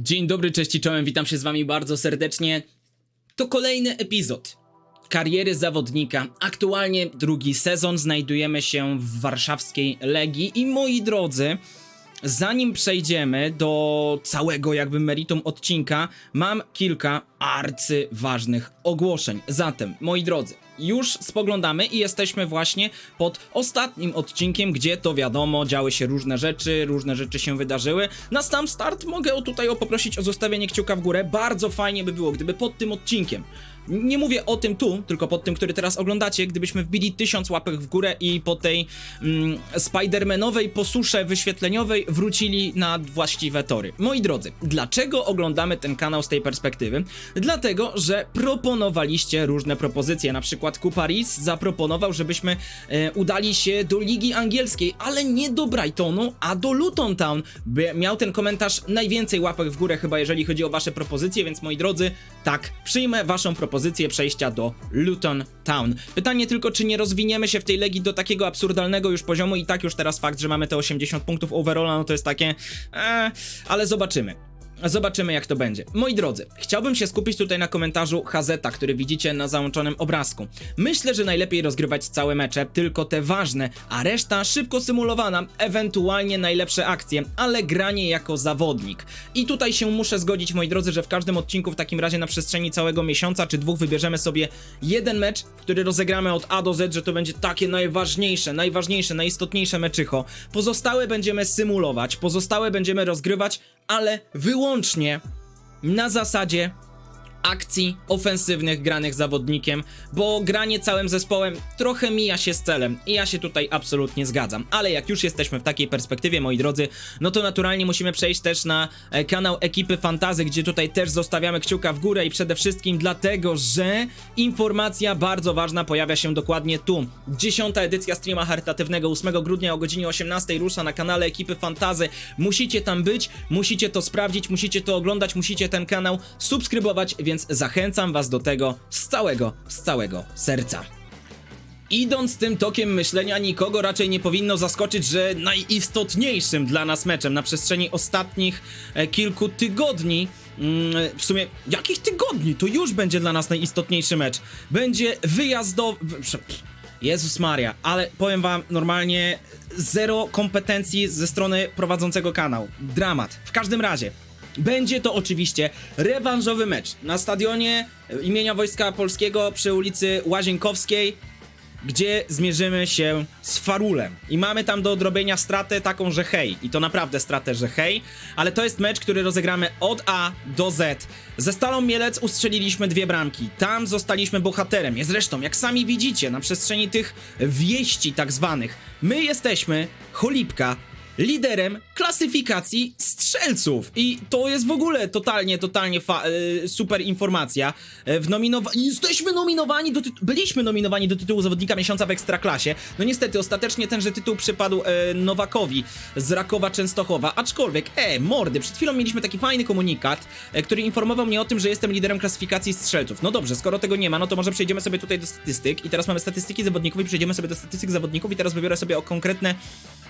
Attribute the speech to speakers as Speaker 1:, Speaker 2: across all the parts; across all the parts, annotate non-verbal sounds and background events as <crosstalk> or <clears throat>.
Speaker 1: Dzień dobry, cześć i czołem, witam się z wami bardzo serdecznie. To kolejny epizod kariery zawodnika. Aktualnie drugi sezon, znajdujemy się w warszawskiej Legii i moi drodzy, zanim przejdziemy do całego jakby meritum odcinka, mam kilka arcyważnych ogłoszeń. Zatem, moi drodzy, już spoglądamy i jesteśmy właśnie pod ostatnim odcinkiem, gdzie to wiadomo, działy się różne rzeczy, różne rzeczy się wydarzyły. Na sam start mogę tutaj poprosić o zostawienie kciuka w górę. Bardzo fajnie by było, gdyby pod tym odcinkiem nie mówię o tym tu, tylko pod tym, który teraz oglądacie, gdybyśmy wbili tysiąc łapek w górę i po tej mm, Spidermanowej posusze wyświetleniowej wrócili na właściwe tory. Moi drodzy, dlaczego oglądamy ten kanał z tej perspektywy? Dlatego, że proponowaliście różne propozycje, na przykład Kuparis zaproponował, żebyśmy e, udali się do Ligi Angielskiej, ale nie do Brightonu, a do Luton Town. By miał ten komentarz najwięcej łapek w górę chyba, jeżeli chodzi o wasze propozycje, więc moi drodzy, tak, przyjmę waszą propozycję przejścia do Luton Town. Pytanie tylko, czy nie rozwiniemy się w tej legii do takiego absurdalnego już poziomu i tak już teraz fakt, że mamy te 80 punktów overalla, no to jest takie, e, ale zobaczymy. Zobaczymy jak to będzie. Moi drodzy, chciałbym się skupić tutaj na komentarzu Hazeta, który widzicie na załączonym obrazku. Myślę, że najlepiej rozgrywać całe mecze, tylko te ważne, a reszta szybko symulowana, ewentualnie najlepsze akcje, ale granie jako zawodnik. I tutaj się muszę zgodzić, moi drodzy, że w każdym odcinku w takim razie na przestrzeni całego miesiąca czy dwóch wybierzemy sobie jeden mecz, który rozegramy od A do Z, że to będzie takie najważniejsze, najważniejsze, najistotniejsze meczycho. Pozostałe będziemy symulować, pozostałe będziemy rozgrywać, ale wyłącznie na zasadzie akcji ofensywnych granych zawodnikiem, bo granie całym zespołem trochę mija się z celem i ja się tutaj absolutnie zgadzam. Ale jak już jesteśmy w takiej perspektywie, moi drodzy, no to naturalnie musimy przejść też na e, kanał ekipy Fantazy, gdzie tutaj też zostawiamy kciuka w górę i przede wszystkim dlatego, że informacja bardzo ważna pojawia się dokładnie tu. Dziesiąta edycja streama charytatywnego 8 grudnia o godzinie 18 rusza na kanale ekipy Fantazy. Musicie tam być, musicie to sprawdzić, musicie to oglądać, musicie ten kanał subskrybować, więc zachęcam was do tego z całego, z całego serca. Idąc tym tokiem myślenia, nikogo raczej nie powinno zaskoczyć, że najistotniejszym dla nas meczem na przestrzeni ostatnich e, kilku tygodni, mm, w sumie jakich tygodni, to już będzie dla nas najistotniejszy mecz. Będzie wyjazdowy. Jezus Maria, ale powiem wam normalnie zero kompetencji ze strony prowadzącego kanał. Dramat. W każdym razie, będzie to oczywiście rewanżowy mecz na stadionie e, imienia Wojska Polskiego przy ulicy Łazienkowskiej, gdzie zmierzymy się z Farulem. I mamy tam do odrobienia stratę taką, że hej. I to naprawdę stratę, że hej. Ale to jest mecz, który rozegramy od A do Z. Ze Stalą Mielec ustrzeliliśmy dwie bramki. Tam zostaliśmy bohaterem. I zresztą, jak sami widzicie, na przestrzeni tych wieści tak zwanych, my jesteśmy, cholipka, liderem klasyfikacji strzelców. I to jest w ogóle totalnie, totalnie e, super informacja. E, W nominowa- Jesteśmy nominowani do. Byliśmy nominowani do tytułu zawodnika miesiąca w ekstraklasie. No niestety, ostatecznie tenże tytuł przypadł e, Nowakowi z Rakowa Częstochowa. Aczkolwiek, e, mordy, przed chwilą mieliśmy taki fajny komunikat, e, który informował mnie o tym, że jestem liderem klasyfikacji strzelców. No dobrze, skoro tego nie ma, no to może przejdziemy sobie tutaj do statystyk. I teraz mamy statystyki zawodników i przejdziemy sobie do statystyk zawodników i teraz wybiorę sobie o konkretne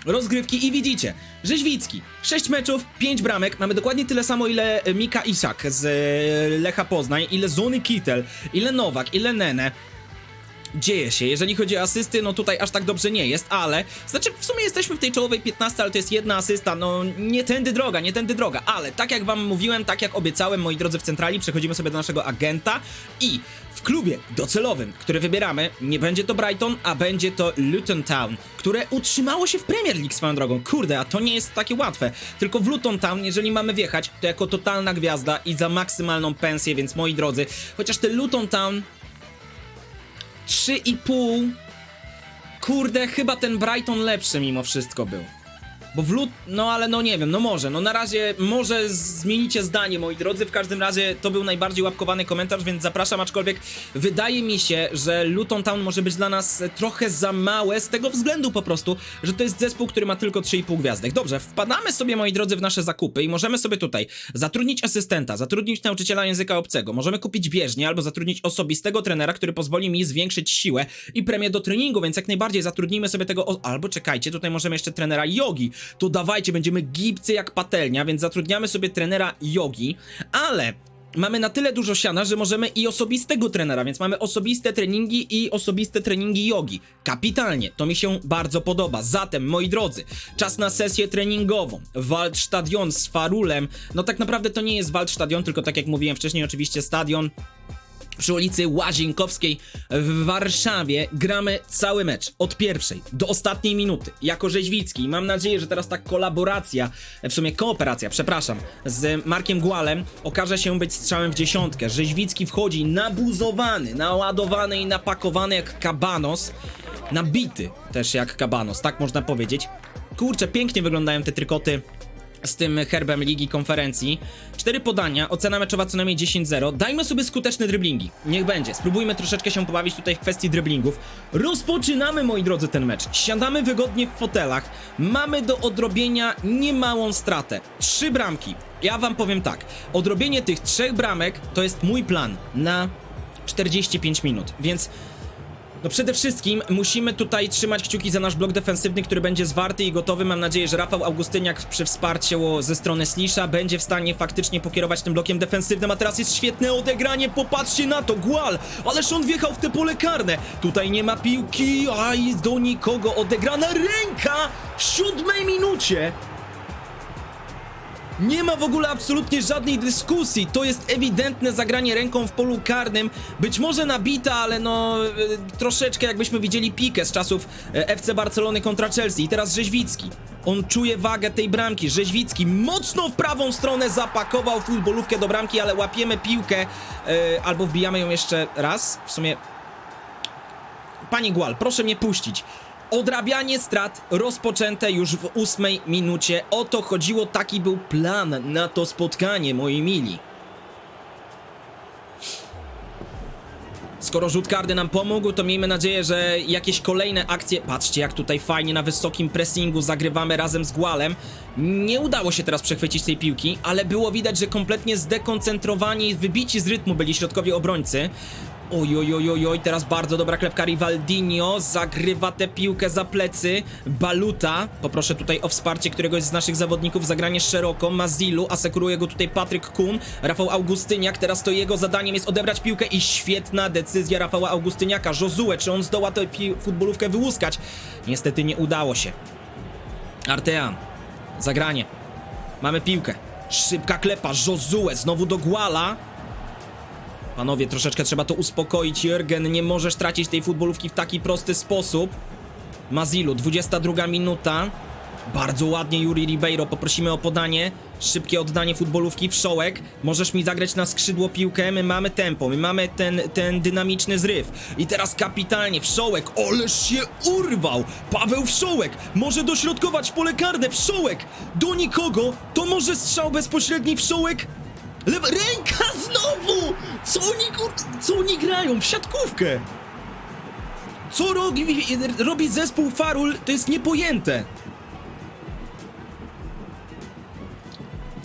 Speaker 1: rozgrywki i widzicie, Rzeźwicki, 6 meczów, 5 bramek, mamy dokładnie tyle samo ile e, Mika Isak z e, Lecha Poznań, ile Zony Kittel, ile Nowak, ile Nene. Dzieje się, jeżeli chodzi o asysty, no tutaj aż tak dobrze nie jest, ale znaczy w sumie jesteśmy w tej czołowej 15, ale to jest jedna asysta, no nie tędy droga, nie tędy droga, ale tak jak wam mówiłem, tak jak obiecałem, moi drodzy w centrali, przechodzimy sobie do naszego agenta i w klubie docelowym, który wybieramy, nie będzie to Brighton, a będzie to Luton Town, które utrzymało się w Premier League swoją drogą. Kurde, a to nie jest takie łatwe. Tylko w Luton Town, jeżeli mamy wjechać, to jako totalna gwiazda i za maksymalną pensję, więc moi drodzy, chociaż te Luton Town 3,5 Kurde, chyba ten Brighton lepszy mimo wszystko był. Bo w lut... No ale no nie wiem, no może. No na razie może zmienicie zdanie, moi drodzy. W każdym razie to był najbardziej łapkowany komentarz, więc zapraszam, aczkolwiek wydaje mi się, że Luton Town może być dla nas trochę za małe z tego względu po prostu, że to jest zespół, który ma tylko 3,5 gwiazdek. Dobrze, wpadamy sobie, moi drodzy, w nasze zakupy i możemy sobie tutaj zatrudnić asystenta, zatrudnić nauczyciela języka obcego, możemy kupić bieżnię albo zatrudnić osobistego trenera, który pozwoli mi zwiększyć siłę i premię do treningu, więc jak najbardziej zatrudnijmy sobie tego... O... Albo czekajcie, tutaj możemy jeszcze trenera jogi to dawajcie, będziemy gibcy jak patelnia, więc zatrudniamy sobie trenera jogi, ale mamy na tyle dużo siana, że możemy i osobistego trenera, więc mamy osobiste treningi i osobiste treningi jogi. Kapitalnie, to mi się bardzo podoba. Zatem, moi drodzy, czas na sesję treningową. Waldstadion z Farulem. No tak naprawdę to nie jest Waldstadion, tylko tak jak mówiłem wcześniej, oczywiście stadion przy ulicy Łazienkowskiej w Warszawie gramy cały mecz od pierwszej do ostatniej minuty jako Rzeźwicki mam nadzieję, że teraz ta kolaboracja, w sumie kooperacja, przepraszam, z Markiem Gualem okaże się być strzałem w dziesiątkę. Rzeźwicki wchodzi nabuzowany, naładowany i napakowany jak kabanos, nabity też jak kabanos, tak można powiedzieć. Kurczę, pięknie wyglądają te trykoty z tym herbem Ligi Konferencji. Cztery podania, ocena meczowa co najmniej 10-0. Dajmy sobie skuteczne driblingi. Niech będzie. Spróbujmy troszeczkę się pobawić tutaj w kwestii driblingów. Rozpoczynamy, moi drodzy, ten mecz. Siadamy wygodnie w fotelach. Mamy do odrobienia niemałą stratę. Trzy bramki. Ja wam powiem tak. Odrobienie tych trzech bramek to jest mój plan na 45 minut, więc no przede wszystkim musimy tutaj trzymać kciuki za nasz blok defensywny, który będzie zwarty i gotowy. Mam nadzieję, że Rafał Augustyniak przy wsparciu ze strony Slisza będzie w stanie faktycznie pokierować tym blokiem defensywnym, a teraz jest świetne odegranie, popatrzcie na to, Gual! Ależ on wjechał w te pole karne! Tutaj nie ma piłki, aj, do nikogo odegrana ręka w siódmej minucie! Nie ma w ogóle absolutnie żadnej dyskusji. To jest ewidentne zagranie ręką w polu karnym. Być może nabita, ale no e, troszeczkę jakbyśmy widzieli pikę z czasów e, FC Barcelony kontra Chelsea. I teraz Rzeźwicki. On czuje wagę tej bramki. Rzeźwicki mocno w prawą stronę zapakował futbolówkę do bramki, ale łapiemy piłkę e, albo wbijamy ją jeszcze raz. W sumie Pani Gual, proszę mnie puścić. Odrabianie strat rozpoczęte już w ósmej minucie. O to chodziło, taki był plan na to spotkanie, moi mili. Skoro rzut karny nam pomógł, to miejmy nadzieję, że jakieś kolejne akcje... Patrzcie, jak tutaj fajnie na wysokim pressingu zagrywamy razem z Gualem. Nie udało się teraz przechwycić tej piłki, ale było widać, że kompletnie zdekoncentrowani i wybici z rytmu byli środkowi obrońcy. Oj, oj, oj, oj, oj, teraz bardzo dobra klepka Rivaldinho, zagrywa tę piłkę za plecy, Baluta, poproszę tutaj o wsparcie któregoś z naszych zawodników, zagranie szeroko, Mazilu, asekuruje go tutaj Patryk Kun, Rafał Augustyniak, teraz to jego zadaniem jest odebrać piłkę i świetna decyzja Rafała Augustyniaka, Josue, czy on zdoła tę futbolówkę wyłuskać? Niestety nie udało się. Artean, zagranie, mamy piłkę, szybka klepa, Josue, znowu do Guala, Panowie, troszeczkę trzeba to uspokoić. Jürgen, nie możesz tracić tej futbolówki w taki prosty sposób. Mazilu, 22 minuta. Bardzo ładnie Yuri Ribeiro, poprosimy o podanie. Szybkie oddanie futbolówki. Wszołek, możesz mi zagrać na skrzydło piłkę. My mamy tempo, my mamy ten, ten dynamiczny zryw. I teraz kapitalnie, Wszołek, oleż się urwał! Paweł Wszołek, może dośrodkować w pole karne. Wszołek, do nikogo, to może strzał bezpośredni Wszołek? Lewa ręka znowu! Co oni, kur... co oni grają? W siatkówkę! Co robi, robi zespół Farul, to jest niepojęte.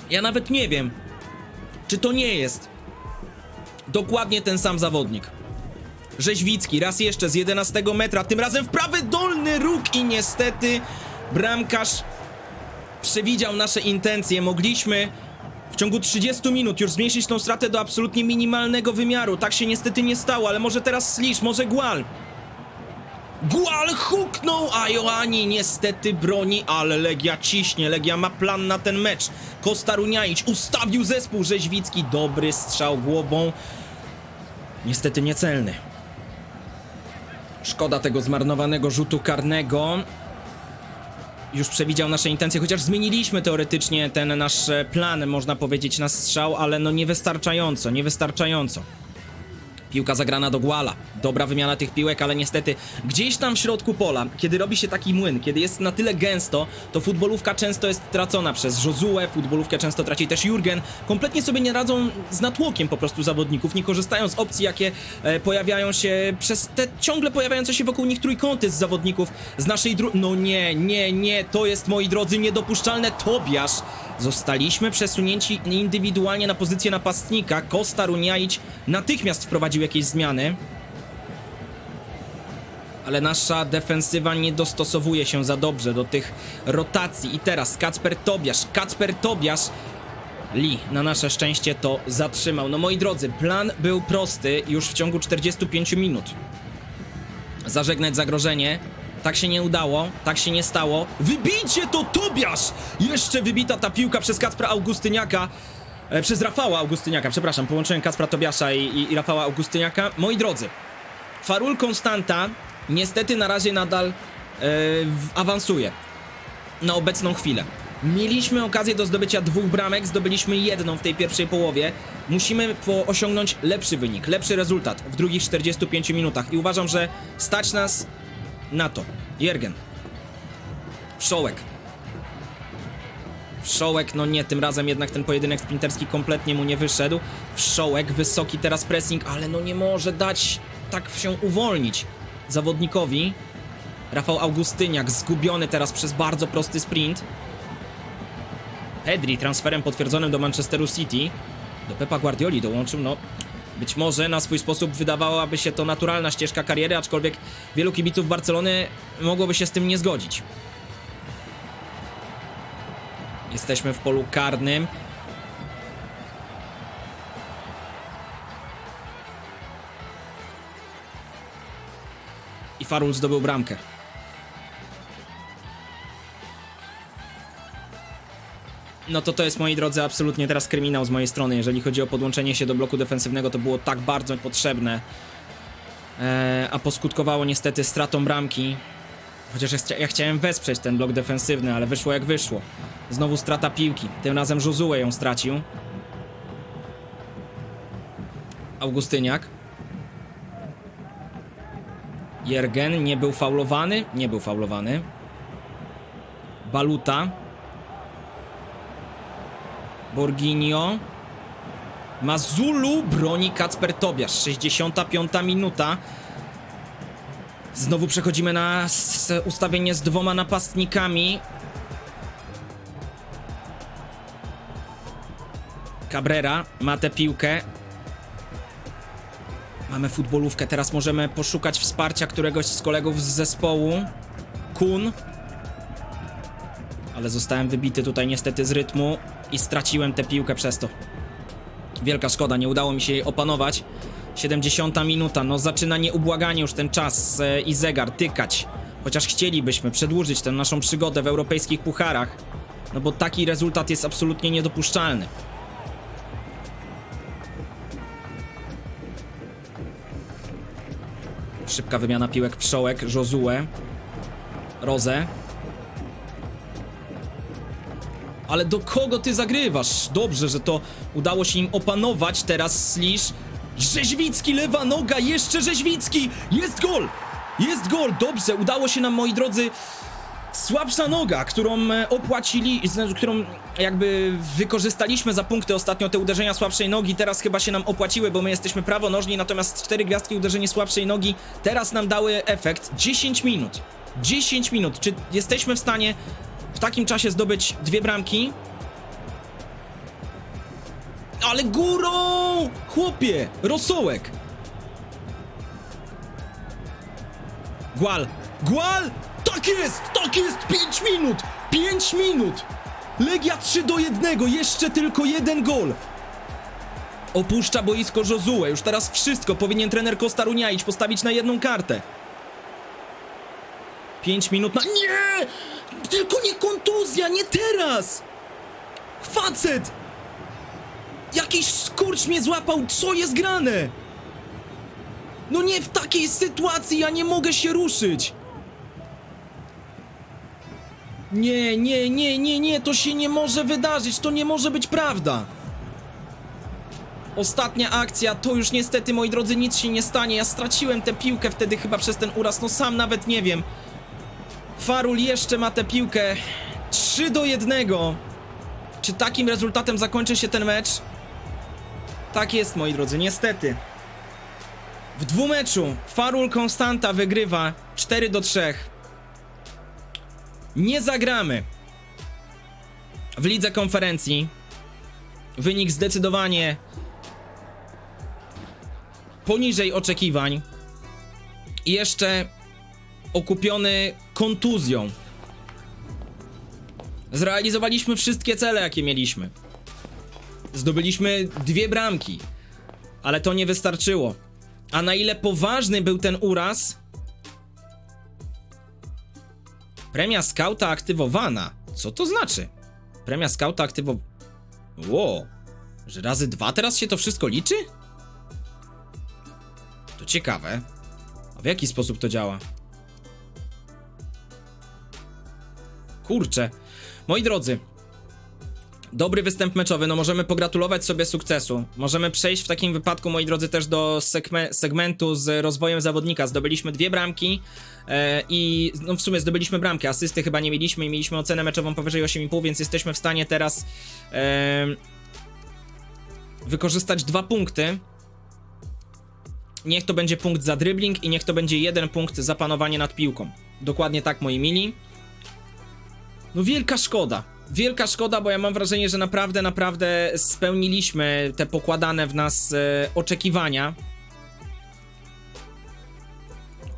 Speaker 1: Ja nawet nie wiem, czy to nie jest dokładnie ten sam zawodnik. Rzeźwicki, raz jeszcze z 11 metra, tym razem w prawy dolny róg i niestety bramkarz przewidział nasze intencje. Mogliśmy w ciągu 30 minut już zmniejszyć tą stratę do absolutnie minimalnego wymiaru. Tak się niestety nie stało, ale może teraz Slisz, może Gual. Gual huknął, a Joani niestety broni, ale Legia ciśnie. Legia ma plan na ten mecz. Kosta Runiaić ustawił zespół rzeźwicki. Dobry strzał głową. Niestety niecelny. Szkoda tego zmarnowanego rzutu karnego już przewidział nasze intencje, chociaż zmieniliśmy teoretycznie ten nasz plan, można powiedzieć, na strzał, ale no niewystarczająco, niewystarczająco. Piłka zagrana do Guala. Dobra wymiana tych piłek, ale niestety gdzieś tam w środku pola, kiedy robi się taki młyn, kiedy jest na tyle gęsto, to futbolówka często jest tracona przez Josue, futbolówkę często traci też Jurgen. Kompletnie sobie nie radzą z natłokiem po prostu zawodników, nie korzystają z opcji, jakie e, pojawiają się przez te ciągle pojawiające się wokół nich trójkąty z zawodników z naszej dru... No nie, nie, nie, to jest, moi drodzy, niedopuszczalne. Tobiasz Zostaliśmy przesunięci indywidualnie na pozycję napastnika. Kosta Runiaić natychmiast wprowadził jakieś zmiany. ale nasza defensywa nie dostosowuje się za dobrze do tych rotacji. I teraz Kacper Tobiasz, Kacper Tobiasz Lee na nasze szczęście to zatrzymał. No moi drodzy, plan był prosty już w ciągu 45 minut. Zażegnać zagrożenie. Tak się nie udało, tak się nie stało. Wybijcie to Tobiasz! Jeszcze wybita ta piłka przez Kacpra Augustyniaka. E, przez Rafała Augustyniaka, przepraszam, połączyłem Kacpra Tobiasza i, i, i Rafała Augustyniaka. Moi drodzy, Farul Konstanta niestety na razie nadal e, awansuje na obecną chwilę. Mieliśmy okazję do zdobycia dwóch bramek, zdobyliśmy jedną w tej pierwszej połowie. Musimy po osiągnąć lepszy wynik, lepszy rezultat w drugich 45 minutach i uważam, że stać nas na to. Jergen. Wszołek. Wszołek, no nie, tym razem jednak ten pojedynek sprinterski kompletnie mu nie wyszedł. Wszołek, wysoki teraz pressing, ale no nie może dać tak się uwolnić zawodnikowi. Rafał Augustyniak zgubiony teraz przez bardzo prosty sprint. Pedri transferem potwierdzonym do Manchesteru City. Do Pepa Guardioli dołączył, no być może na swój sposób wydawałaby się to naturalna ścieżka kariery, aczkolwiek wielu kibiców Barcelony mogłoby się z tym nie zgodzić. Jesteśmy w polu karnym. I Farul zdobył bramkę. No to to jest, moi drodzy, absolutnie teraz kryminał z mojej strony. Jeżeli chodzi o podłączenie się do bloku defensywnego, to było tak bardzo potrzebne. Eee, a poskutkowało niestety stratą bramki. Chociaż ja, ja chciałem wesprzeć ten blok defensywny, ale wyszło jak wyszło. Znowu strata piłki. Tym razem Josue ją stracił. Augustyniak. Jergen nie był faulowany? Nie był faulowany. Baluta. Borginio. Mazulu broni Kacper Tobiasz. 65 minuta. Znowu przechodzimy na ustawienie z dwoma napastnikami. Cabrera ma tę piłkę. Mamy futbolówkę. Teraz możemy poszukać wsparcia któregoś z kolegów z zespołu. Kun. Ale zostałem wybity tutaj niestety z rytmu i straciłem tę piłkę przez to. Wielka szkoda, nie udało mi się jej opanować. 70 minuta, no zaczyna nieubłaganie już ten czas e, i zegar tykać. Chociaż chcielibyśmy przedłużyć tę naszą przygodę w europejskich pucharach. No bo taki rezultat jest absolutnie niedopuszczalny. Szybka wymiana piłek Wszołek, Josue, Rozę. Ale do kogo ty zagrywasz? Dobrze, że to udało się im opanować. Teraz Slisz. Rzeźwicki, lewa noga, jeszcze Rzeźwicki! Jest gol! Jest gol! Dobrze, udało się nam, moi drodzy, słabsza noga, którą e, opłacili, którą jakby wykorzystaliśmy za punkty ostatnio te uderzenia słabszej nogi, teraz chyba się nam opłaciły, bo my jesteśmy prawonożni, natomiast cztery gwiazdki uderzenie słabszej nogi teraz nam dały efekt 10 minut. 10 minut. Czy jesteśmy w stanie w takim czasie zdobyć dwie bramki? Ale górą! Chłopie! Rosołek! Gwal! Gwal! Tak jest! Tak jest! 5 minut! 5 minut! Legia 3 do 1, jeszcze tylko jeden gol! Opuszcza boisko Josue, już teraz wszystko, powinien trener Kostarunia iść postawić na jedną kartę. 5 minut na... Nie! Tylko nie kontuzja, nie teraz! Facet! Jakiś skurcz mnie złapał, co jest grane? No nie w takiej sytuacji, ja nie mogę się ruszyć! Nie, nie, nie, nie, nie, to się nie może wydarzyć, to nie może być prawda! Ostatnia akcja, to już niestety, moi drodzy, nic się nie stanie. Ja straciłem tę piłkę wtedy chyba przez ten uraz, no sam nawet nie wiem. Farul jeszcze ma tę piłkę. 3 do 1. Czy takim rezultatem zakończy się ten mecz? Tak jest, moi drodzy, niestety. W dwumeczu Farul Konstanta wygrywa 4 do 3. Nie zagramy w lidze konferencji. Wynik zdecydowanie poniżej oczekiwań. I jeszcze okupiony kontuzją. Zrealizowaliśmy wszystkie cele, jakie mieliśmy. Zdobyliśmy dwie bramki, ale to nie wystarczyło. A na ile poważny był ten uraz? Premia skauta aktywowana. Co to znaczy? Premia skauta aktywowana. Ło, że razy dwa teraz się to wszystko liczy? To ciekawe. A w jaki sposób to działa? Kurczę. Moi drodzy, dobry występ meczowy, no możemy pogratulować sobie sukcesu. Możemy przejść w takim wypadku, moi drodzy, też do segme- segmentu z rozwojem zawodnika. Zdobyliśmy dwie bramki e, i no w sumie zdobyliśmy bramkę. Asysty chyba nie mieliśmy i mieliśmy ocenę meczową powyżej 8,5, więc jesteśmy w stanie teraz e, wykorzystać dwa punkty. Niech to będzie punkt za dribbling i niech to będzie jeden punkt za panowanie nad piłką. Dokładnie tak, moi mili. No wielka szkoda. Wielka szkoda, bo ja mam wrażenie, że naprawdę, naprawdę spełniliśmy te pokładane w nas e, oczekiwania.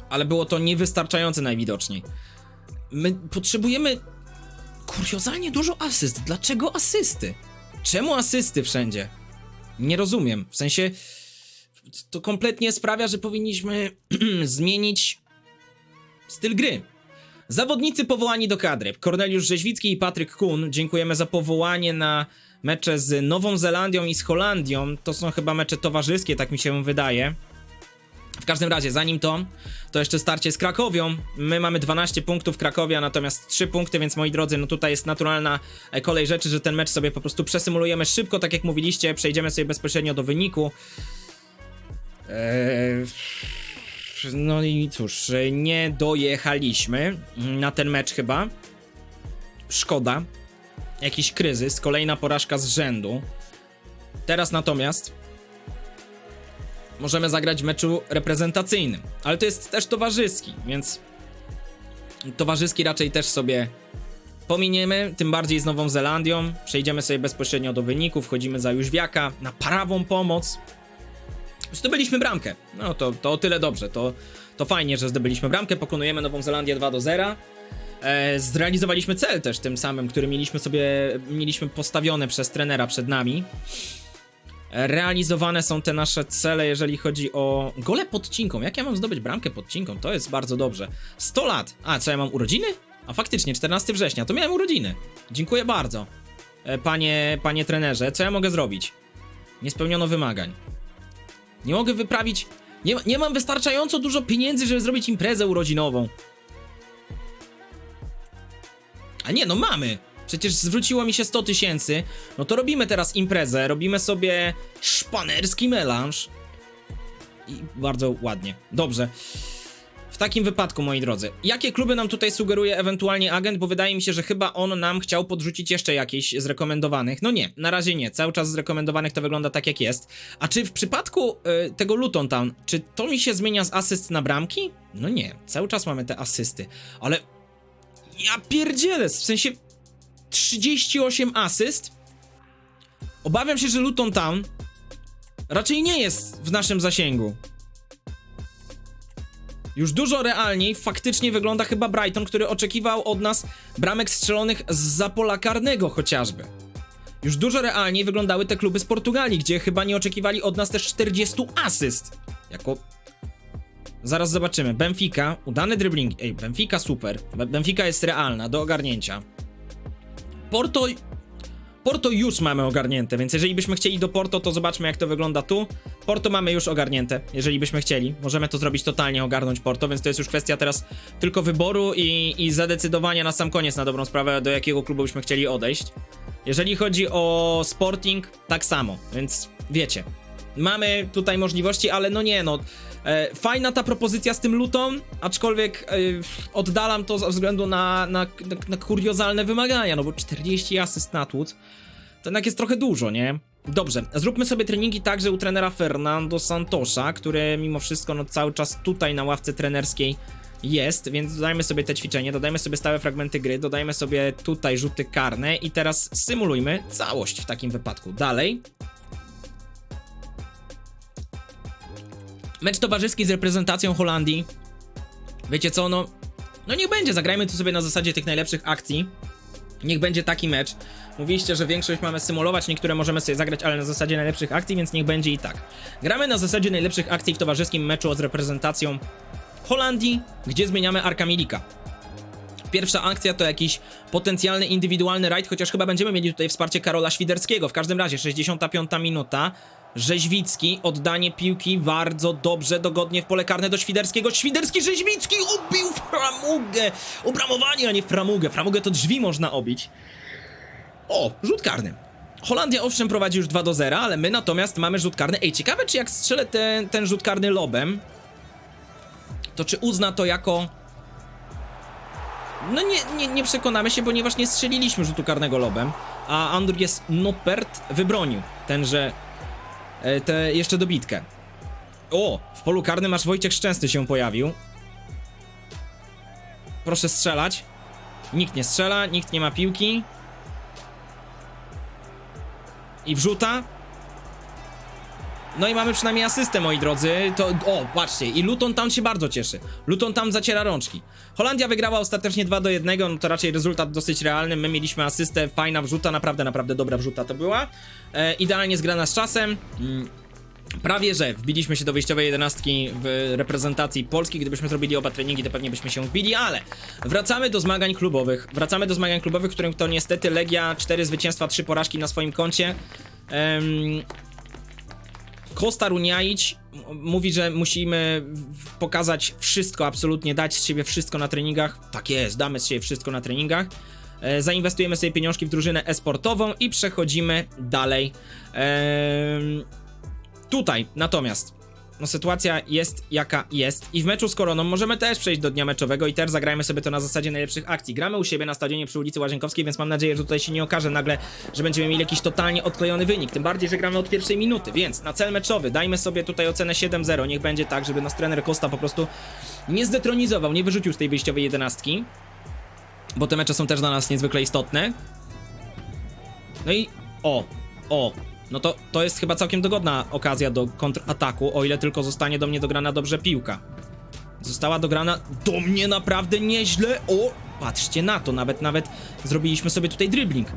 Speaker 1: Ale było to niewystarczające najwidoczniej. My potrzebujemy kuriozalnie dużo asyst. Dlaczego asysty? Czemu asysty wszędzie? Nie rozumiem. W sensie to kompletnie sprawia, że powinniśmy <clears throat> zmienić styl gry. Zawodnicy powołani do kadry. Korneliusz Rzeźwicki i Patryk Kun. Dziękujemy za powołanie na mecze z Nową Zelandią i z Holandią. To są chyba mecze towarzyskie, tak mi się wydaje. W każdym razie, zanim to, to jeszcze starcie z Krakowią. My mamy 12 punktów Krakowia, natomiast 3 punkty, więc moi drodzy, no tutaj jest naturalna e, kolej rzeczy, że ten mecz sobie po prostu przesymulujemy szybko, tak jak mówiliście, przejdziemy sobie bezpośrednio do wyniku. Eee, no i cóż, nie dojechaliśmy na ten mecz chyba. Szkoda. Jakiś kryzys, kolejna porażka z rzędu. Teraz natomiast możemy zagrać w meczu reprezentacyjnym, ale to jest też towarzyski, więc towarzyski raczej też sobie pominiemy, tym bardziej z Nową Zelandią. Przejdziemy sobie bezpośrednio do wyniku, wchodzimy za Jóźwiaka na prawą pomoc. Zdobyliśmy bramkę. No to, to o tyle dobrze. To, to fajnie, że zdobyliśmy bramkę. Pokonujemy Nową Zelandię 2 do 0. E, zrealizowaliśmy cel też tym samym, który mieliśmy sobie mieliśmy postawione przez trenera przed nami. E, realizowane są te nasze cele, jeżeli chodzi o gole podcinką. Jak ja mam zdobyć bramkę podcinką? To jest bardzo dobrze. 100 lat. A, co ja mam urodziny? A faktycznie, 14 września. To miałem urodziny. Dziękuję bardzo. E, panie, panie trenerze, co ja mogę zrobić? Nie spełniono wymagań. Nie mogę wyprawić. Nie, nie mam wystarczająco dużo pieniędzy, żeby zrobić imprezę urodzinową. A nie, no mamy. Przecież zwróciło mi się 100 tysięcy. No to robimy teraz imprezę. Robimy sobie szpanerski melanż. I bardzo ładnie. Dobrze. W takim wypadku, moi drodzy, jakie kluby nam tutaj sugeruje ewentualnie agent, bo wydaje mi się, że chyba on nam chciał podrzucić jeszcze jakieś z rekomendowanych. No nie, na razie nie. Cały czas z rekomendowanych to wygląda tak jak jest. A czy w przypadku y, tego Luton Town, czy to mi się zmienia z asyst na bramki? No nie, cały czas mamy te asysty. Ale ja pierdzielę, w sensie 38 asyst. Obawiam się, że Luton Town raczej nie jest w naszym zasięgu. Już dużo realniej faktycznie wygląda chyba Brighton, który oczekiwał od nas bramek strzelonych z pola karnego chociażby. Już dużo realniej wyglądały te kluby z Portugalii, gdzie chyba nie oczekiwali od nas też 40 asyst. Jako... Zaraz zobaczymy. Benfica, udany dribbling. Ej, Benfica super. Be- Benfica jest realna, do ogarnięcia. Porto... Porto już mamy ogarnięte, więc jeżeli byśmy chcieli do Porto, to zobaczmy jak to wygląda tu. Porto mamy już ogarnięte, jeżeli byśmy chcieli. Możemy to zrobić totalnie, ogarnąć Porto, więc to jest już kwestia teraz tylko wyboru i, i zadecydowania na sam koniec, na dobrą sprawę, do jakiego klubu byśmy chcieli odejść. Jeżeli chodzi o Sporting, tak samo, więc wiecie. Mamy tutaj możliwości, ale no nie, no. E, fajna ta propozycja z tym Luton, aczkolwiek e, oddalam to ze względu na, na, na, na kuriozalne wymagania, no bo 40 asyst na tłuc, to jednak jest trochę dużo, nie? Dobrze, zróbmy sobie treningi także u trenera Fernando Santosza, który mimo wszystko no, cały czas tutaj na ławce trenerskiej jest, więc dodajmy sobie te ćwiczenie, dodajmy sobie stałe fragmenty gry, dodajmy sobie tutaj rzuty karne i teraz symulujmy całość w takim wypadku. Dalej. Mecz towarzyski z reprezentacją Holandii. Wiecie co, no No niech będzie, zagrajmy tu sobie na zasadzie tych najlepszych akcji. Niech będzie taki mecz. Mówiliście, że większość mamy symulować, niektóre możemy sobie zagrać, ale na zasadzie najlepszych akcji, więc niech będzie i tak. Gramy na zasadzie najlepszych akcji w towarzyskim meczu z reprezentacją Holandii, gdzie zmieniamy Arka Milika. Pierwsza akcja to jakiś potencjalny indywidualny rajd, chociaż chyba będziemy mieli tutaj wsparcie Karola Świderskiego. W każdym razie 65 minuta. Rzeźwicki, oddanie piłki bardzo dobrze, dogodnie w pole karne do Świderskiego. Świderski, Rzeźwicki obił framugę. Obramowanie, a nie framugę. Framugę to drzwi można obić. O, rzut karny. Holandia owszem prowadzi już 2 do 0, ale my natomiast mamy rzut karny. Ej, ciekawe czy jak strzelę ten, ten rzut karny lobem, to czy uzna to jako no nie, nie, nie przekonamy się, ponieważ nie strzeliliśmy rzutu karnego lobem, a Andries Noppert wybronił tenże, tę jeszcze dobitkę. O, w polu karnym aż Wojciech Szczęsny się pojawił. Proszę strzelać. Nikt nie strzela, nikt nie ma piłki. I wrzuta. No i mamy przynajmniej asystę, moi drodzy. To, o, patrzcie, i Luton tam się bardzo cieszy. Luton tam zaciera rączki. Holandia wygrała ostatecznie 2 do 1, no to raczej rezultat dosyć realny. My mieliśmy asystę, fajna wrzuta, naprawdę, naprawdę dobra wrzuta to była. E, idealnie zgrana z czasem. Mm. Prawie że wbiliśmy się do wyjściowej jedenastki w reprezentacji Polski. Gdybyśmy zrobili oba treningi, to pewnie byśmy się wbili, ale wracamy do zmagań klubowych. Wracamy do zmagań klubowych, w którym to niestety Legia 4 zwycięstwa, 3 porażki na swoim koncie. Kosta Runiaić m- mówi, że musimy pokazać wszystko, absolutnie dać z siebie wszystko na treningach. Tak jest, damy z siebie wszystko na treningach. E, zainwestujemy sobie pieniążki w drużynę esportową i przechodzimy dalej. Em, tutaj natomiast no sytuacja jest jaka jest i w meczu z Koroną możemy też przejść do dnia meczowego i też zagrajmy sobie to na zasadzie najlepszych akcji. Gramy u siebie na stadionie przy ulicy Łazienkowskiej, więc mam nadzieję, że tutaj się nie okaże nagle, że będziemy mieli jakiś totalnie odklejony wynik. Tym bardziej, że gramy od pierwszej minuty, więc na cel meczowy dajmy sobie tutaj ocenę 7-0. Niech będzie tak, żeby nas trener Costa po prostu nie zdetronizował, nie wyrzucił z tej wyjściowej jedenastki, bo te mecze są też dla nas niezwykle istotne. No i o, o, no to, to jest chyba całkiem dogodna okazja do kontrataku, o ile tylko zostanie do mnie dograna dobrze piłka. Została dograna do mnie naprawdę nieźle. O, patrzcie na to, nawet, nawet zrobiliśmy sobie tutaj dribbling.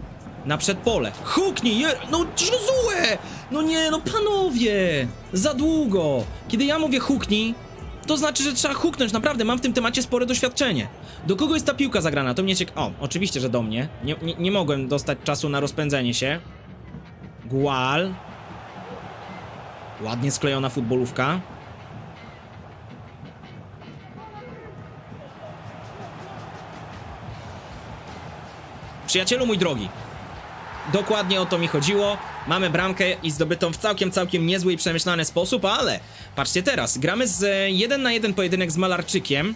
Speaker 1: Na przedpole. Huknij, je, no Josue! No nie, no panowie! Za długo. Kiedy ja mówię huknij, to znaczy, że trzeba huknąć, naprawdę, mam w tym temacie spore doświadczenie. Do kogo jest ta piłka zagrana? To mnie ciek... O, oczywiście, że do mnie. Nie, nie, nie mogłem dostać czasu na rozpędzenie się. Gual. Ładnie sklejona futbolówka. Przyjacielu mój drogi, dokładnie o to mi chodziło. Mamy bramkę i zdobytą w całkiem, całkiem niezły i przemyślany sposób, ale patrzcie teraz, gramy z e, jeden na jeden pojedynek z Malarczykiem.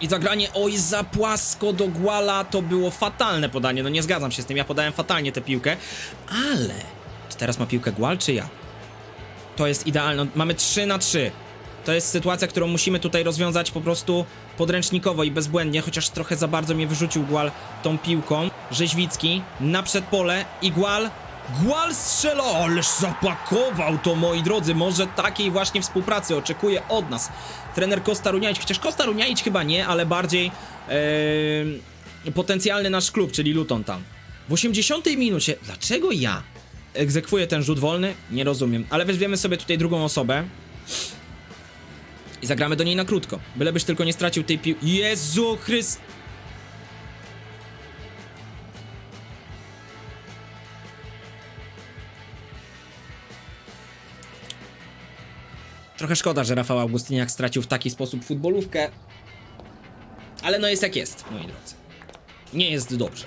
Speaker 1: I zagranie, oj, za płasko do Guala to było fatalne podanie. No nie zgadzam się z tym, ja podałem fatalnie tę piłkę. Ale, czy teraz ma piłkę Gual, czy ja? To jest idealne. Mamy 3 na 3. To jest sytuacja, którą musimy tutaj rozwiązać po prostu podręcznikowo i bezbłędnie, chociaż trochę za bardzo mnie wyrzucił Gual tą piłką. Rzeźwicki na przedpole i Gual. Gual strzelał, ależ zapakował to, moi drodzy. Może takiej właśnie współpracy oczekuje od nas trener Kosta Runiaić, chociaż Kosta Runiaić chyba nie, ale bardziej e, potencjalny nasz klub, czyli Luton tam. W 80 minucie, dlaczego ja egzekwuję ten rzut wolny? Nie rozumiem, ale weźmiemy sobie tutaj drugą osobę i zagramy do niej na krótko. Bylebyś tylko nie stracił tej piłki. Jezu Chryst... Trochę szkoda, że Rafał Augustyniak stracił w taki sposób futbolówkę. Ale no jest jak jest, moi drodzy. Nie jest dobrze.